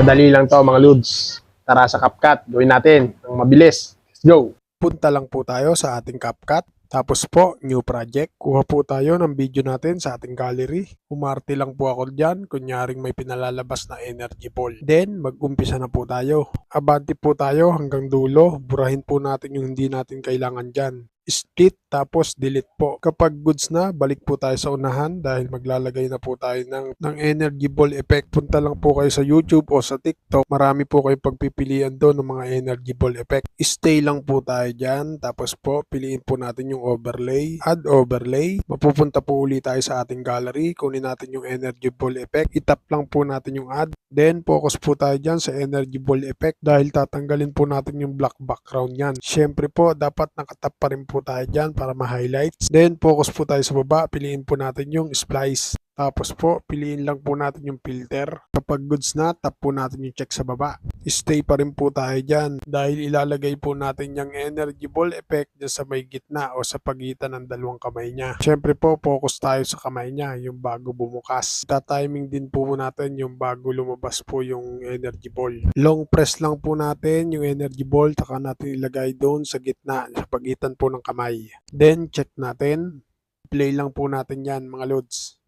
Madali lang to mga Lods. Tara sa CapCut, gawin natin ng mabilis. Let's go! Punta lang po tayo sa ating CapCut. Tapos po, new project. Kuha po tayo ng video natin sa ating gallery. Umarte lang po ako dyan, kunyaring may pinalalabas na energy ball. Then, mag-umpisa na po tayo. Abante po tayo hanggang dulo. Burahin po natin yung hindi natin kailangan dyan. Split tapos delete po. Kapag goods na, balik po tayo sa unahan dahil maglalagay na po tayo ng, ng energy ball effect. Punta lang po kayo sa YouTube o sa TikTok. Marami po kayong pagpipilian doon ng mga energy ball effect. Stay lang po tayo dyan. Tapos po, piliin po natin yung overlay. Add overlay. Mapupunta po uli tayo sa ating gallery. Kunin natin yung energy ball effect. Itap lang po natin yung add. Then, focus po tayo dyan sa energy ball effect dahil tatanggalin po natin yung black background yan. Siyempre po, dapat nakatap pa rin po tayo dyan para ma-highlights. Then, focus po tayo sa baba. Piliin po natin yung splice. Tapos po, piliin lang po natin yung filter. Kapag goods na, tap po natin yung check sa baba. Stay pa rin po tayo dyan dahil ilalagay po natin yung energy ball effect dyan sa may gitna o sa pagitan ng dalawang kamay niya. Siyempre po, focus tayo sa kamay niya, yung bago bumukas. Ta-timing din po natin yung bago lumabas po yung energy ball. Long press lang po natin yung energy ball, taka natin ilagay doon sa gitna, sa pagitan po ng kamay. Then, check natin. Play lang po natin yan, mga loads.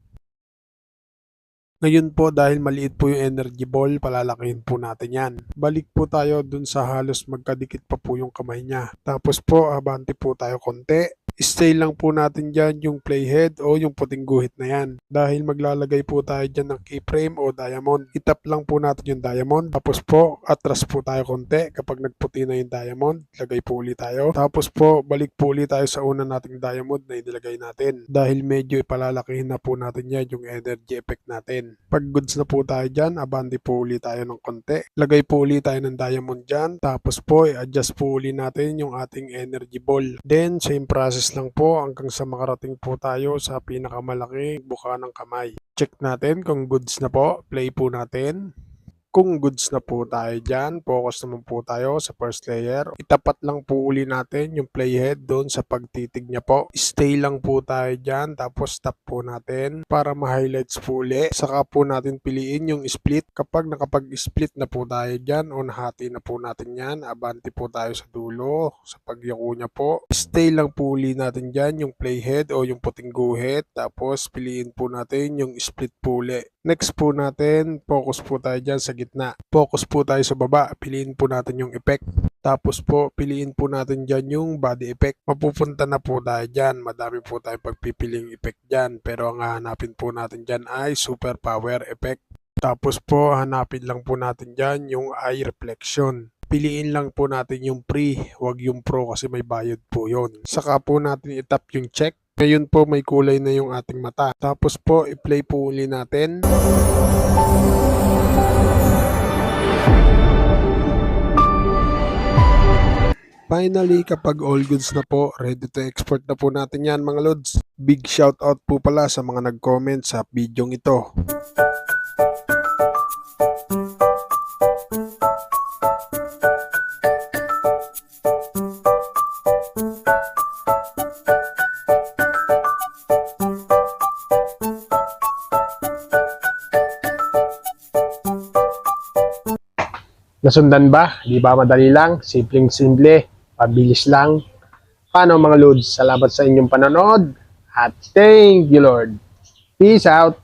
Ngayon po dahil maliit po yung energy ball, palalakihin po natin yan. Balik po tayo dun sa halos magkadikit pa po yung kamay niya. Tapos po, abante po tayo konti. Stay lang po natin dyan yung playhead o yung puting guhit na yan. Dahil maglalagay po tayo dyan ng keyframe o diamond. Itap lang po natin yung diamond. Tapos po, atras po tayo konti. Kapag nagputi na yung diamond, lagay po ulit tayo. Tapos po, balik po ulit tayo sa una nating diamond na inilagay natin. Dahil medyo ipalalakihin na po natin yan yung energy effect natin. Pag goods na po tayo dyan, abandi po ulit tayo ng konti. Lagay po ulit tayo ng diamond dyan. Tapos po, i-adjust po ulit natin yung ating energy ball. Then, same process lang po hanggang sa makarating po tayo sa pinakamalaking buka ng kamay. Check natin kung goods na po. Play po natin. Kung goods na po tayo dyan, focus naman po tayo sa first layer. Itapat lang po uli natin yung playhead doon sa pagtitig niya po. Stay lang po tayo dyan, tapos tap po natin para ma-highlights po uli. Saka po natin piliin yung split. Kapag nakapag-split na po tayo dyan o nahati na po natin yan, abante po tayo sa dulo sa pagyako niya po. Stay lang po uli natin dyan yung playhead o yung puting guhit. Tapos piliin po natin yung split po uli. Next po natin, focus po tayo dyan sa gitna. Focus po tayo sa baba, piliin po natin yung effect. Tapos po, piliin po natin dyan yung body effect. Mapupunta na po tayo dyan. Madami po tayong pagpipiling effect dyan. Pero ang hahanapin po natin dyan ay super power effect. Tapos po, hanapin lang po natin dyan yung eye reflection. Piliin lang po natin yung pre, wag yung pro kasi may bayad po yon. Saka po natin itap yung check. Ngayon po may kulay na yung ating mata. Tapos po, i-play po uli natin. Finally, kapag all goods na po, ready to export na po natin yan mga lods. Big shout out po pala sa mga nag-comment sa video ito. Nasundan ba? Di ba madali lang? Simpleng simple. Pabilis lang. Paano mga Lods? Salamat sa inyong panonood. At thank you Lord. Peace out.